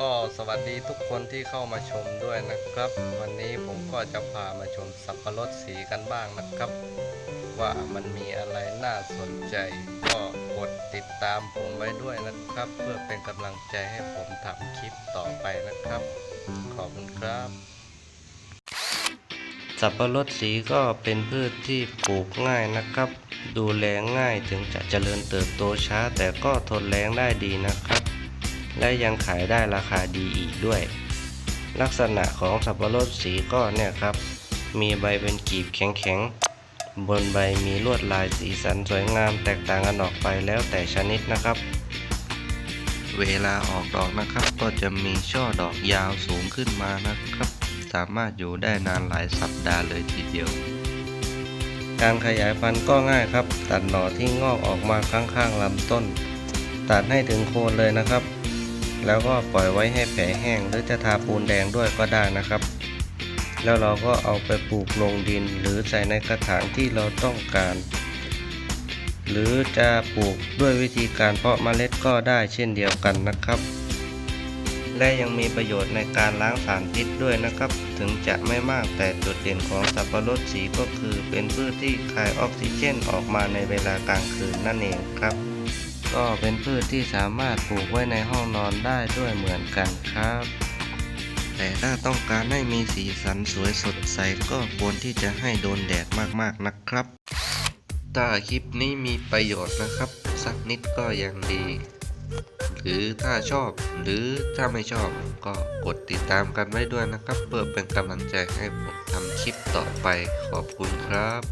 ก็สวัสดีทุกคนที่เข้ามาชมด้วยนะครับ วันนี้ผมก็จะพามาชมสับปะรดสีกันบ้างนะครับ ว่ามันมีอะไรน่าสนใจ ก็กดติดตามผมไว้ด้วยนะครับ เพื่อเป็นกำลังใจให้ผมทำคลิปต่อไปนะครับ ขอบคุณครับ สับปะรดสีก็เป็นพืชที่ปลูกง่ายนะครับ ดูแลง่ายถึงจะเจริญเติบโตช้า แต่ก็ทนแรงได้ดีนะครับ และยังขายได้ราคาดีอีกด้วย ลักษณะของสับปะรดสีก็เนี่ยครับ มีใบเป็นกีบแข็งๆ บนใบมีลวดลายสีสันสวยงามแตกต่างกันออกไปแล้วแต่ชนิดนะครับ เวลาออกดอกนะครับ ก็จะมีช่อดอกยาวสูงขึ้นมานะครับ สามารถอยู่ได้นานหลายสัปดาห์เลยทีเดียวการขยายพันธุ์ก็ง่ายครับ ตัดหน่อที่งอกออกมาข้างๆลำต้น ตัดให้ถึงโคนเลยนะครับ แล้วก็ปล่อยไว้ให้แผลแห้งหรือจะทาปูนแดงด้วยก็ได้นะครับ แล้วเราก็เอาไปปลูกลงดินหรือใส่ในกระถางที่เราต้องการ หรือจะปลูกด้วยวิธีการเพาะเมล็ดก็ได้เช่นเดียวกันนะครับ และยังมีประโยชน์ในการล้างสารพิษด้วยนะครับ ถึงจะไม่มากแต่จุดเด่นของสับปะรดสีก็คือเป็นพืชที่คายออกซิเจนออกมาในเวลากลางคืนนั่นเองครับ ก็เป็นพืชที่สามารถปลูกไว้ในห้องนอนได้ด้วยเหมือนกันครับ แต่ถ้าต้องการให้มีสีสันสวยสดใสก็ควรที่จะให้โดนแดดมากๆนะครับ ถ้าคลิปนี้มีประโยชน์นะครับ สักนิดก็ยังดี หรือถ้าชอบหรือถ้าไม่ชอบก็กดติดตามกันไว้ด้วยนะครับ เพื่อเป็นกำลังใจให้ผมทำคลิปต่อไปขอบคุณครับ